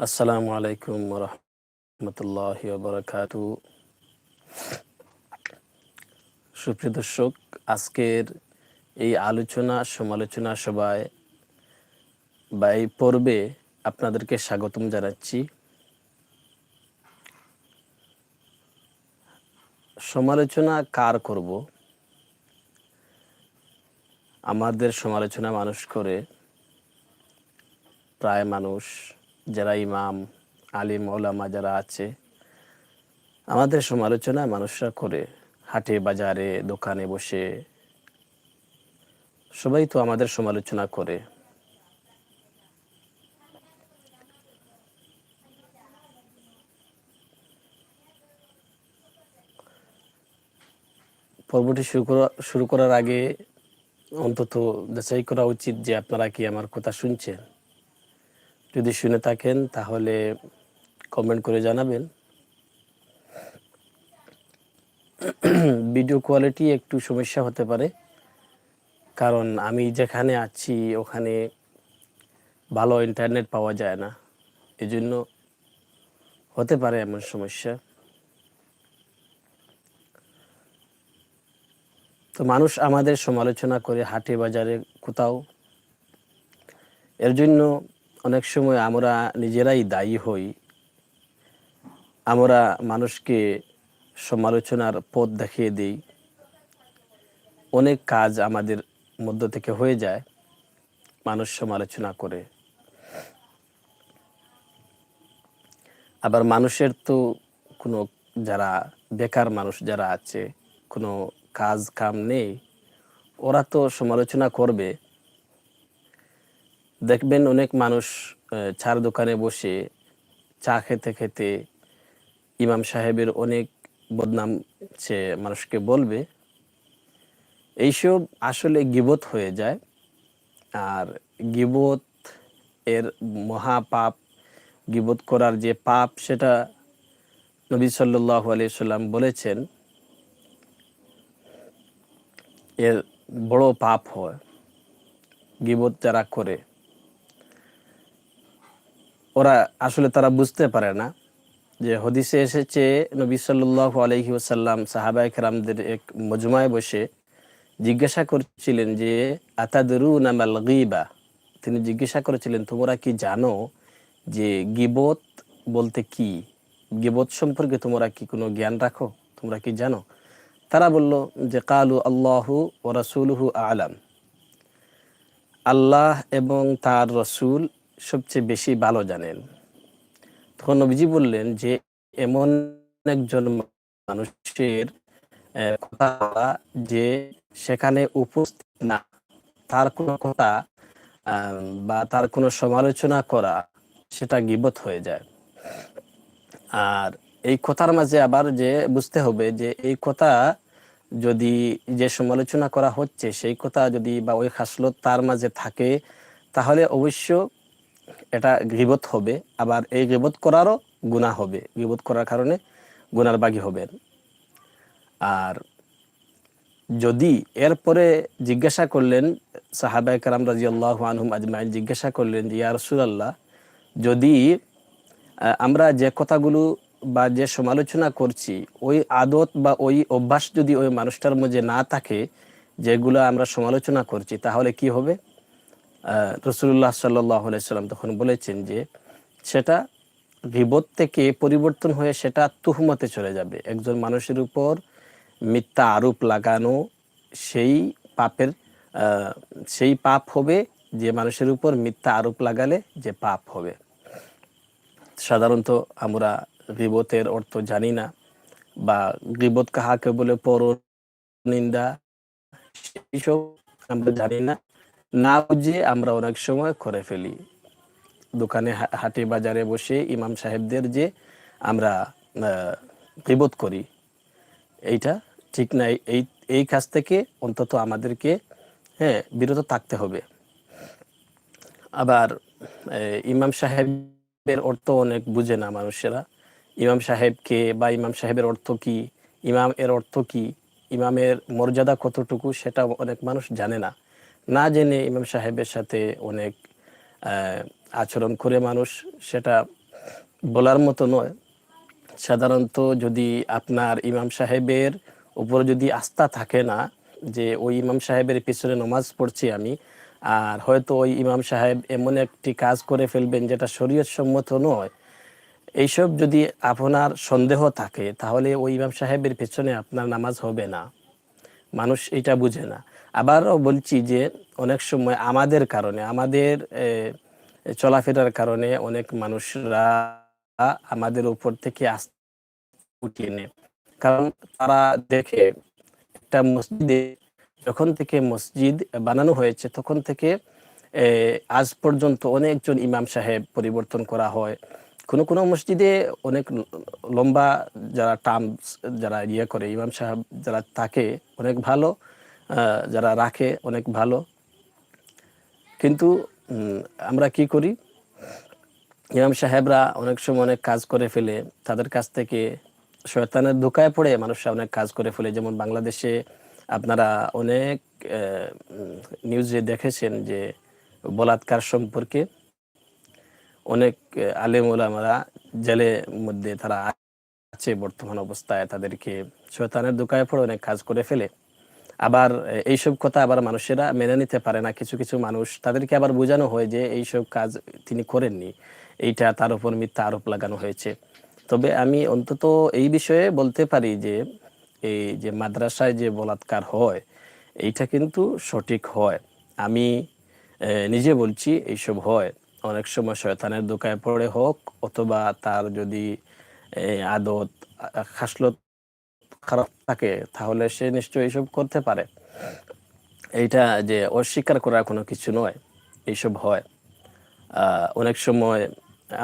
আসসালামু আলাইকুম রহমতুল্লাহ বরকাত সুপ্রিয় দর্শক, আজকের এই আলোচনা, সমালোচনা সভায় বা এই পর্বে আপনাদেরকে স্বাগতম জানাচ্ছি। সমালোচনা কার করব? আমাদের সমালোচনা মানুষ করে প্রায় মানুষ। যারা ইমাম, আলিম, ওলামা যারা আছে, আমাদের সমালোচনা মানুষরা করে। হাটে, বাজারে, দোকানে বসে সবাই তো আমাদের সমালোচনা করে। পর্বটি শুরু করা, শুরু করার আগে অন্তত যাচাই করা উচিত যে আপনারা কি আমার কথা শুনছেন। যদি শুনে থাকেন, তাহলে কমেন্ট করে জানাবেন। ভিডিও কোয়ালিটি একটু সমস্যা হতে পারে, কারণ আমি যেখানে আছি, ওখানে ভালো ইন্টারনেট পাওয়া যায় না। এজন্য হতে পারে এমন সমস্যা। তো মানুষ আমাদের সমালোচনা করে হাটে বাজারে কোথাও। এর জন্য অনেক সময় আমরা নিজেরাই দায়ী হই। আমরা মানুষকে সমালোচনার পথ দেখিয়ে দিই। অনেক কাজ আমাদের মধ্য থেকে হয়ে যায়, মানুষ সমালোচনা করে। আবার মানুষের তো কোনো যারা বেকার মানুষ যারা আছে, কোনো কাজ কাম নেই, ওরা তো সমালোচনা করবে। দেখবেন অনেক মানুষ চার দোকানে বসে চা খেতে খেতে ইমাম সাহেবের অনেক বদনাম সে মানুষকে বলবে। এইসব আসলে গিবত হয়ে যায়। আর গিবত এর মহাপাপ, গিবত করার যে পাপ, সেটা নবী সাল্লাহ আলি সাল্লাম বলেছেন, এর বড় পাপ হয় গিবত যারা করে। ওরা আসলে তারা বুঝতে পারে না যে হদিসে এসেছে নবী সাল্লাহ আলহি ওসাল্লাম সাহাবাই খেরামদের এক মজমায় বসে জিজ্ঞাসা করছিলেন যে আতাদরু নামাল গিবা? তিনি জিজ্ঞাসা করেছিলেন, তোমরা কি জানো যে গিবত বলতে কি? গিবত সম্পর্কে তোমরা কি কোনো জ্ঞান রাখো? তোমরা কি জানো? তারা বলল যে, কালু আল্লাহু ও রাসুলহু আলাম। আল্লাহ এবং তার রসুল সবচেয়ে বেশি ভালো জানেন। তখন নবীজি বললেন যে, এমন একজন মানুষের কথা যে সেখানে উপস্থিত না। তার কোনো কথা বা তার কোনো সমালোচনা করা, সেটা গিবত হয়ে যায়। আর এই কথার মাঝে আবার যে বুঝতে হবে যে, এই কথা যদি যে সমালোচনা করা হচ্ছে, সেই কথা যদি বা ওই খাসলত তার মাঝে থাকে, তাহলে অবশ্য এটা গিবত হবে, আবার এই গিবত করারও গুণা হবে। গিবত করার কারণে গুনার বাগি হবেন আর যদি এরপরে জিজ্ঞাসা করলেন সাহাবাই কারাম রাজি আল্লাহ আনহুম আজমাইন জিজ্ঞাসা করলেন যে, ইয়া রসুলাল্লাহ, যদি আমরা যে কথাগুলো বা যে সমালোচনা করছি, ওই আদত বা ওই অভ্যাস যদি ওই মানুষটার মধ্যে না থাকে, যেগুলো আমরা সমালোচনা করছি, তাহলে কি হবে? রসুল্লাহ সাল্লাম তখন বলেছেন যে সেটা বিপদ থেকে পরিবর্তন হয়ে সেটা তুহমতে চলে যাবে। একজন মানুষের উপর মিথ্যা আরোপ লাগানো সেই পাপের সেই পাপ হবে যে মানুষের উপর মিথ্যা আরোপ লাগালে যে পাপ হবে। সাধারণত আমরা গিবতের অর্থ জানি না বা গিবত কাহাকে বলে পর নিন্দা এইসব আমরা জানি না। না বুঝে আমরা অনেক সময় করে ফেলি। দোকানে হাটে বাজারে বসে ইমাম সাহেবদের যে আমরা গিবত করি, এইটা ঠিক নাই। এই এই কাজ থেকে অন্তত আমাদেরকে হ্যাঁ বিরত থাকতে হবে। আবার ইমাম সাহেবের অর্থ অনেক বুঝে না মানুষেরা। ইমাম সাহেবকে বা ইমাম সাহেবের অর্থ কি, ইমাম এর অর্থ কি, ইমামের মর্যাদা কতটুকু সেটা অনেক মানুষ জানে না। না জেনে ইমাম সাহেবের সাথে অনেক আচরণ করে মানুষ, সেটা বলার মতো নয়। সাধারণত যদি আপনার ইমাম সাহেবের উপর যদি আস্থা থাকে না, যে ওই ইমাম সাহেবের পিছনে নমাজ পড়ছি আমি, আর হয়তো ওই ইমাম সাহেব এমন একটি কাজ করে ফেলবেন যেটা শরীয়ত সম্মত নয়, এইসব যদি আপনার সন্দেহ থাকে, তাহলে ওই ইমাম সাহেবের পেছনে আপনার নামাজ হবে না। মানুষ এটা বুঝে না। আবারও বলছি যে অনেক সময় আমাদের কারণে, আমাদের চলাফেরার কারণে অনেক মানুষরা আমাদের উপর থেকে আস্থা উঠিয়ে নেয়। কারণ তারা দেখে একটা মসজিদে যখন থেকে মসজিদ বানানো হয়েছে তখন থেকে আজ পর্যন্ত অনেকজন ইমাম সাহেব পরিবর্তন করা হয়। কোনো কোনো মসজিদে অনেক লম্বা যারা টার্মস, যারা ইয়ে করে, ইমাম সাহেব যারা থাকে, অনেক ভালো। যারা রাখে, অনেক ভালো। কিন্তু আমরা কি করি? ইমাম সাহেবরা অনেক সময় অনেক কাজ করে ফেলে, তাদের কাছ থেকে শয়তানের ধোকায় পড়ে মানুষরা অনেক কাজ করে ফেলে। যেমন বাংলাদেশে আপনারা অনেক নিউজে দেখেছেন যে বলাৎকার সম্পর্কে অনেক আলেম ওলামারা জেলের মধ্যে তারা আছে বর্তমান অবস্থায়, তাদেরকে শয়তানের দোকায় পড়ে অনেক কাজ করে ফেলে। আবার এইসব কথা আবার মানুষেরা মেনে নিতে পারে না। কিছু কিছু মানুষ তাদেরকে আবার বোঝানো হয় যে এইসব কাজ তিনি করেননি। এইটা তার উপর মিথ্যা আরোপ লাগানো হয়েছে। তবে আমি অন্তত এই বিষয়ে বলতে পারি যে, এই যে মাদ্রাসায় যে বলাৎকার হয়, এইটা কিন্তু সঠিক হয়। আমি নিজে বলছি এইসব হয়। অনেক সময় শয়তানের দোকায় পড়ে হোক অথবা তার যদি আদত খাসলত খারাপ থাকে, তাহলে সে নিশ্চয়ই এইসব করতে পারে। এইটা যে অস্বীকার করার কোনো কিছু নয়, এইসব হয়। অনেক সময়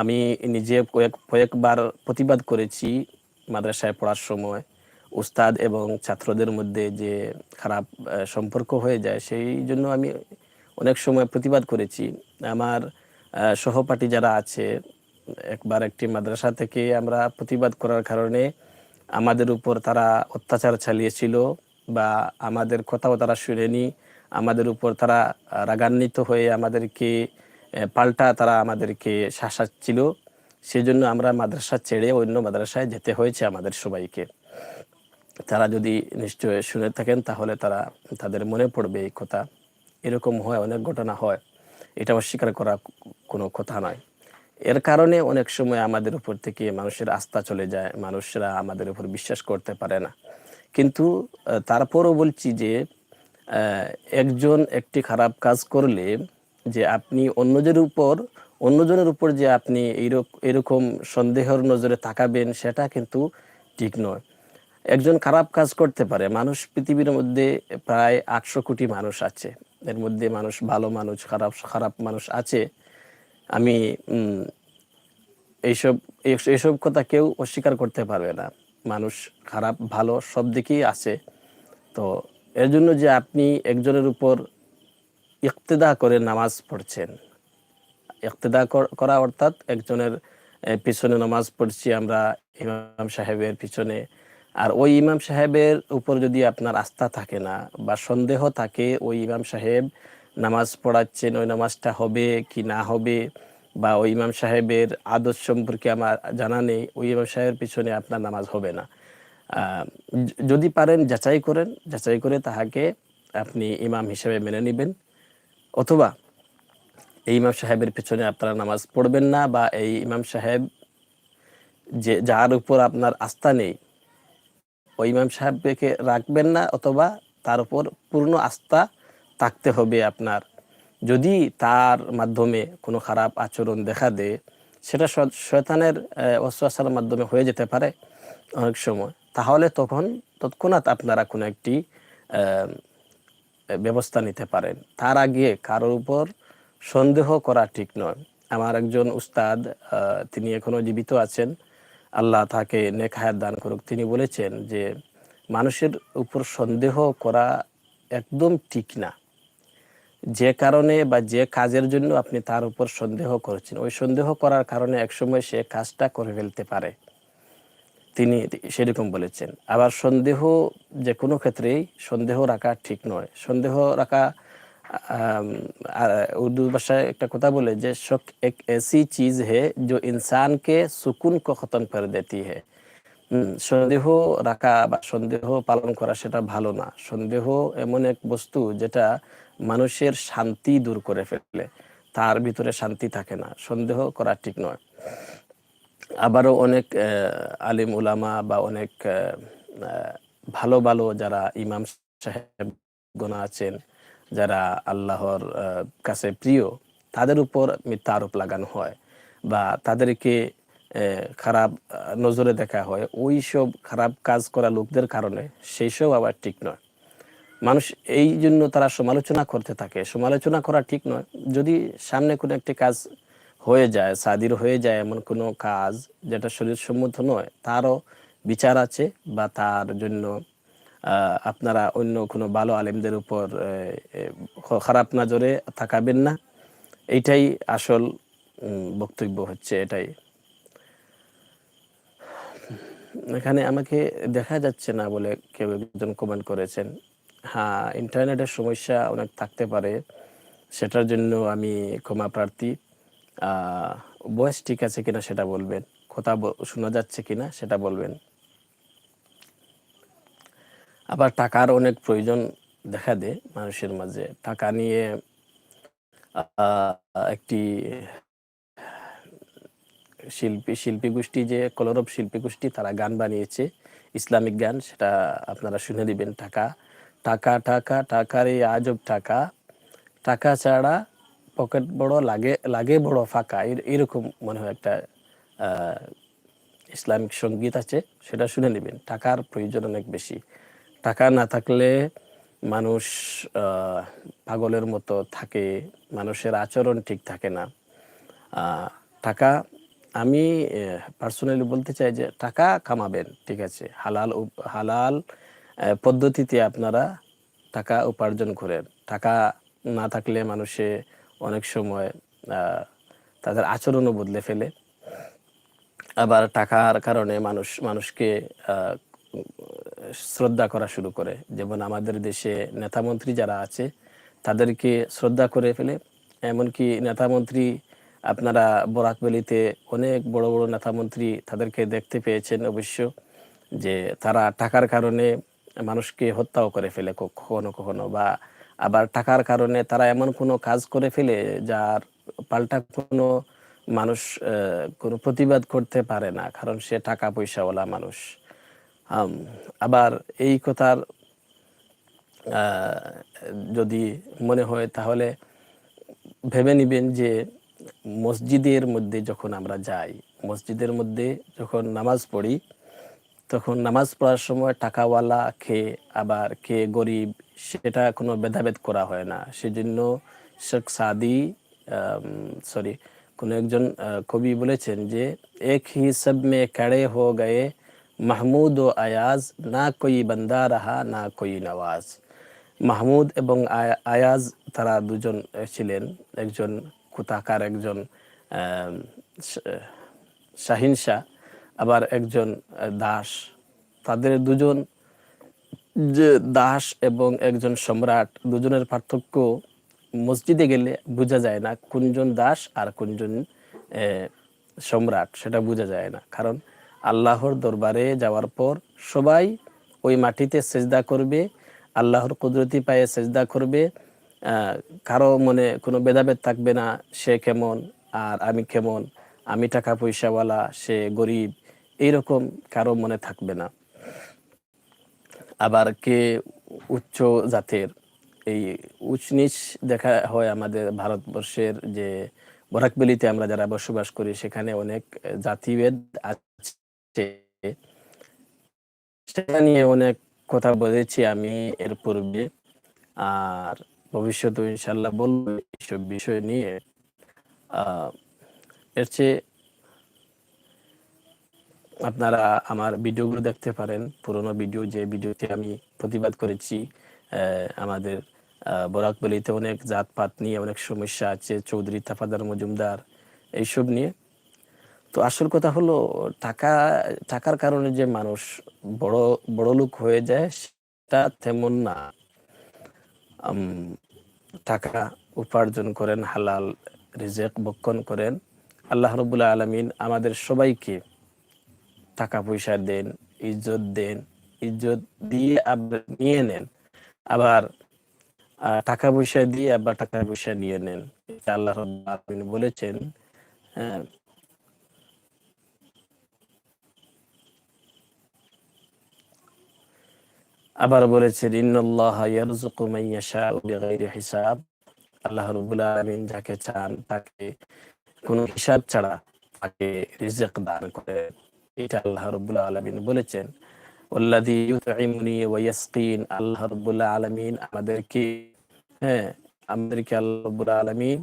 আমি নিজে কয়েক, কয়েকবার প্রতিবাদ করেছি মাদ্রাসায় পড়ার সময়। উস্তাদ এবং ছাত্রদের মধ্যে যে খারাপ সম্পর্ক হয়ে যায়, সেই জন্য আমি অনেক সময় প্রতিবাদ করেছি। আমার সহপাঠী যারা আছে, একবার একটি মাদ্রাসা থেকে আমরা প্রতিবাদ করার কারণে আমাদের উপর তারা অত্যাচার চালিয়েছিল বা আমাদের কথাও তারা শুনেনি। আমাদের উপর তারা রাগান্বিত হয়ে আমাদেরকে পাল্টা তারা আমাদেরকে শাসাচ্ছিল। সেজন্য আমরা মাদ্রাসা ছেড়ে অন্য মাদ্রাসায় যেতে হয়েছে আমাদের সবাইকে। তারা যদি নিশ্চয় শুনে থাকেন, তাহলে তারা তাদের মনে পড়বে এই কথা। এরকম হয়, অনেক ঘটনা হয়। এটা অস্বীকার করা কোনো কথা নয়। এর কারণে অনেক সময় আমাদের উপর থেকে মানুষের আস্থা চলে যায়, মানুষরা আমাদের উপর বিশ্বাস করতে পারে না। কিন্তু তারপরও বলছি যে একজন একটি খারাপ কাজ করলে যে আপনি অন্যজনের উপর অন্যজনের উপর যে আপনি এরকম সন্দেহের নজরে তাকাবেন, সেটা কিন্তু ঠিক নয়। একজন খারাপ কাজ করতে পারে। মানুষ পৃথিবীর মধ্যে প্রায় আটশো কোটি মানুষ আছে। এর মধ্যে মানুষ ভালো মানুষ, খারাপ খারাপ মানুষ আছে। আমি এইসব এই- এইসব কথা কেউ অস্বীকার করতে পারবে না। মানুষ খারাপ, ভালো, সব দিকেই আছে। তো এর জন্য যে আপনি একজনের উপর ইক্তেদা করে নামাজ পড়ছেন, ইক্তেদা করা অর্থাৎ একজনের পিছনে নামাজ পড়ছি আমরা ইমাম সাহেবের পিছনে, আর ওই ইমাম সাহেবের উপর যদি আপনার আস্থা থাকে না বা সন্দেহ থাকে, ওই ইমাম সাহেব নামাজ পড়াচ্ছেন, ওই নামাজটা হবে কি না হবে, বা ওই ইমাম সাহেবের আদর্শ সম্পর্কে আমার জানা নেই, ওই ইমাম সাহেবের পিছনে আপনার নামাজ হবে না। যদি পারেন যাচাই করেন, যাচাই করে তাহাকে আপনি ইমাম হিসেবে মেনে নেবেন, অথবা এই ইমাম সাহেবের পিছনে আপনারা নামাজ পড়বেন না, বা এই ইমাম সাহেব যে, যার উপর আপনার আস্থা নেই, ওই ইমাম সাহেবকে রাখবেন না, অথবা তার উপর পূর্ণ আস্থা থাকতে হবে আপনার। যদি তার মাধ্যমে কোনো খারাপ আচরণ দেখা দেয়, সেটা শয়তানের অস্ত্রাচারের মাধ্যমে হয়ে যেতে পারে অনেক সময়। তাহলে তখন তৎক্ষণাৎ আপনারা কোনো একটি ব্যবস্থা নিতে পারেন। তার আগে কারোর উপর সন্দেহ করা ঠিক নয়। আমার একজন উস্তাদ তিনি এখনও জীবিত আছেন। আল্লাহ তাকে নেক হায়াত দান করুক। তিনি বলেছেন যে, মানুষের উপর সন্দেহ করা একদম ঠিক না। যে কারণে বা যে কাজের জন্য আপনি তার উপর সন্দেহ করছেন ওই সন্দেহ করার কারণে একসময় সে কাজটা করে ফেলতে পারে তিনি সেরকম বলেছেন আবার সন্দেহ যে কোনো ক্ষেত্রেই সন্দেহ রাখা ঠিক নয় সন্দেহ রাখা उर्दू भाषा एक কথা বলে যে শক এক ऐसी चीज है जो इंसान के सुकून को खत्म कर देती है সন্দেহ রাখা বা সন্দেহ পালন করা সেটা ভালো না। সন্দেহ এমন এক বস্তু যেটা মানুষের শান্তি দূর করে ফেলে। তার ভিতরে শান্তি থাকে না। সন্দেহ করা ঠিক নয়। আবারও অনেক আলিম উলামা বা অনেক ভালো ভালো যারা ইমাম সাহেব গোনা আছেন, যারা আল্লাহর কাছে প্রিয়, তাদের উপর মিথ্যা আরোপ লাগানো হয় বা তাদেরকে খারাপ নজরে দেখা হয়। ওই সব খারাপ কাজ করা লোকদের কারণে সেই সব আবার ঠিক নয়। মানুষ এই জন্য তারা সমালোচনা করতে থাকে। সমালোচনা করা ঠিক নয়। যদি সামনে কোনো একটি কাজ হয়ে যায়, সাদির হয়ে যায় এমন কোনো কাজ যেটা শরীর সম্মত নয়, তারও বিচার আছে বা তার জন্য আপনারা অন্য কোনো ভালো আলেমদের উপর খারাপ নজরে থাকাবেন না। এইটাই আসল বক্তব্য হচ্ছে, এটাই। এখানে আমাকে দেখা যাচ্ছে না বলে কেউ একজন কমেন্ট করেছেন। হ্যাঁ ইন্টারনেটের সমস্যা অনেক থাকতে পারে, সেটার জন্য আমি ক্ষমা প্রার্থী। বয়স ঠিক আছে কিনা সেটা বলবেন, কথা শোনা যাচ্ছে কিনা সেটা বলবেন। আবার টাকার অনেক প্রয়োজন দেখা দেয় মানুষের মাঝে। টাকা নিয়ে একটি শিল্পী শিল্পী গোষ্ঠী যে কলরব শিল্পী গোষ্ঠী তারা গান বানিয়েছে, ইসলামিক গান, সেটা আপনারা শুনে দিবেন, টাকা। টাকা টাকা টাকার এই আজব টাকা। টাকা ছাড়া পকেট বড়, লাগে লাগে বড়, ফাঁকা। এরকম মনে হয় একটা ইসলামিক সংগীত আছে, সেটা শুনে নেবেন। টাকার প্রয়োজন অনেক বেশি। টাকা না থাকলে মানুষ পাগলের মতো থাকে, মানুষের আচরণ ঠিক থাকে না। টাকা আমি পার্সোনালি বলতে চাই যে টাকা কামাবেন, ঠিক আছে? হালাল হালাল পদ্ধতিতে আপনারা টাকা উপার্জন করেন। টাকা না থাকলে মানুষে অনেক সময় তাদের আচরণও বদলে ফেলে। আবার টাকার কারণে মানুষ, মানুষকে শ্রদ্ধা করা শুরু করে। যেমন আমাদের দেশে নেতামন্ত্রী যারা আছে, তাদেরকে শ্রদ্ধা করে ফেলে। এমনকি নেতামন্ত্রী আপনারা বরাক বরাকবেলিতে অনেক বড় বড় নেতামন্ত্রী তাদেরকে দেখতে পেয়েছেন অবশ্য, যে তারা টাকার কারণে মানুষকে হত্যাও করে ফেলে কখনো কখনো, বা আবার টাকার কারণে তারা এমন কোনো কাজ করে ফেলে যার পাল্টা কোনো মানুষ কোনো প্রতিবাদ করতে পারে না, কারণ সে টাকা পয়সাওয়ালা মানুষ। আবার এই কথার যদি মনে হয় তাহলে ভেবে নিবেন যে মসজিদের মধ্যে যখন আমরা যাই, মসজিদের মধ্যে যখন নামাজ পড়ি, তখন নামাজ পড়ার সময় টাকাওয়ালা খেয়ে আবার কে গরিব, সেটা কোনো ভেদাভেদ করা হয় না। সেজন্য শেখ সাদি সরি কোনো একজন কবি বলেছেন যে, এক হি সব মে কেড়ে হো গয়ে, মাহমুদ ও আয়াজ, না কই বন্দা রাহা, না কই নওয়াজ। মাহমুদ এবং আয়াজ তারা দুজন ছিলেন, একজন কুতাকার একজন শাহিনশা আবার একজন দাস। তাদের দুজন যে দাস এবং একজন সম্রাট, দুজনের পার্থক্য মসজিদে গেলে বোঝা যায় না কোনজন দাস আর কোনজন সম্রাট, সেটা বোঝা যায় না। কারণ আল্লাহর দরবারে যাওয়ার পর সবাই ওই মাটিতে সেজদা করবে, আল্লাহর কুদরতি পায়ে সেজদা করবে কারও মনে কোনো ভেদাভেদ থাকবে না, সে কেমন আর আমি কেমন, আমি টাকা পয়সাওয়ালা সে গরিব, এইরকম কারও মনে থাকবে না। আবার কে উচ্চ জাতের, এই উচ্চ নিচ দেখা হয় আমাদের ভারতবর্ষের যে বরাকবেলিতে আমরা যারা বসবাস করি, সেখানে অনেক জাতিভেদ আছে। সেটা নিয়ে অনেক কথা বলেছি আমি এর পূর্বে। আর ভবিষ্যতে ইনশাল্লাহ বলব এইসব বিষয় নিয়ে। এর চেয়ে আপনারা আমার ভিডিওগুলো দেখতে পারেন, পুরোনো ভিডিও, যে ভিডিওতে আমি প্রতিবাদ করেছি আমাদের বরাকবলিতে অনেক জাতপাত নিয়ে অনেক সমস্যা আছে, চৌধুরী তাফাদার মজুমদার, এইসব নিয়ে। তো আসল কথা হলো, টাকা, টাকার কারণে যে মানুষ বড় বড় লোক হয়ে যায়, সেটা তেমন না। টাকা উপার্জন করেন, হালাল রিজেক বক্ষণ করেন। আল্লাহ রবুল্লা আলমিন আমাদের সবাইকে টাকা পয়সা দেন, ইজ্জত দেন, ইজ্জত দিয়ে আবার নিয়ে নেন। আবার টাকা পয়সা দিয়ে আবার টাকা পয়সা নিয়ে নেন। আল্লাহ রব্বুল আলামিন বলেছেন আবার বলেছেন হিসাব। আল্লাহ রাব্বুল আলামিন যাকে চান তাকে কোনো হিসাব ছাড়া তাকে রিজিক দান করেন। এটা আল্লাহ রাব্বুল আলামিন বলেছেন আল্লাহ রাব্বুল আলামিন আমাদেরকে হ্যাঁ আমাদেরকে আল্লাহ রাব্বুল আলামিন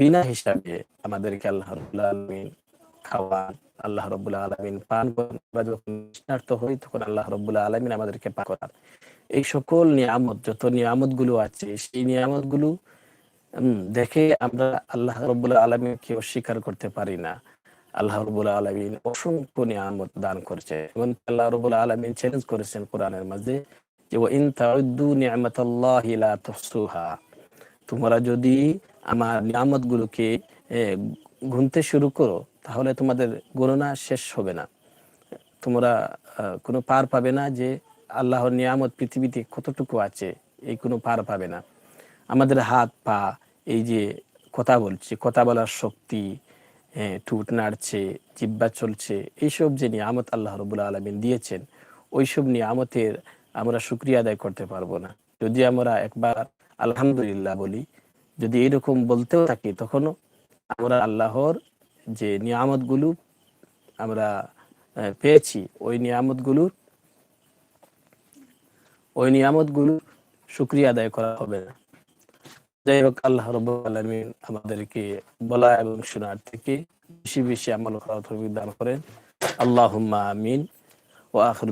বিনা হিসাবে আমাদেরকে আল্লাহ রাব্বুল আলামিন খাওয়ান। আল্লাহ রব্বুল আলমিন পান করেন। যখন তৃষ্ণার্ত হই, তখন আল্লাহ রব্বুল আলমিন আমাদেরকে পান করান। এই সকল নিয়ামত, যত নিয়ামতগুলো আছে, সেই নিয়ামতগুলো দেখে আমরা আল্লাহ রব্বুল আলমিনকে অস্বীকার করতে পারি না। আল্লাহ রব্বুল আলমিন অসংখ্য নিয়ামত দান করছে এবং আল্লাহ রব্বুল আলমিন চ্যালেঞ্জ করেছেন কোরআনের মাঝে যে ইন তাউদ্দু নিয়ামতাল্লাহি তোমরা যদি আমার নিয়ামত গুলোকে গুনতে শুরু করো, তাহলে তোমাদের গণনা শেষ হবে না। তোমরা কোনো পার পাবে না যে আল্লাহর নিয়ামত পৃথিবীতে কতটুকু আছে, এই কোনো পার পাবে না। আমাদের হাত, পা, এই যে কথা বলছে, কথা বলার শক্তি ঠুট নাড়ছে, জিব্বা চলছে, এইসব যে নিয়ামত আল্লাহ রবুল্লা আলমিন দিয়েছেন, ওইসব নিয়ামতের আমরা শুক্রিয়া আদায় করতে পারব না। যদি আমরা একবার আলহামদুলিল্লাহ বলি, যদি এরকম বলতেও থাকি, তখনও আমরা আল্লাহর যে নিয়ামত নিয়ামতগুলো আমরা পেয়েছি, ওই নিয়ামতগুলোর ওই নিয়ামতগুলো শুক্রিয়া আদায় করা হবে না। যাই হোক, আল্লাহ রব আলমিন আমাদেরকে বলা এবং শোনার থেকে বেশি বেশি আমল তৌফিক দান করেন। আল্লাহ আমিন। ও আখর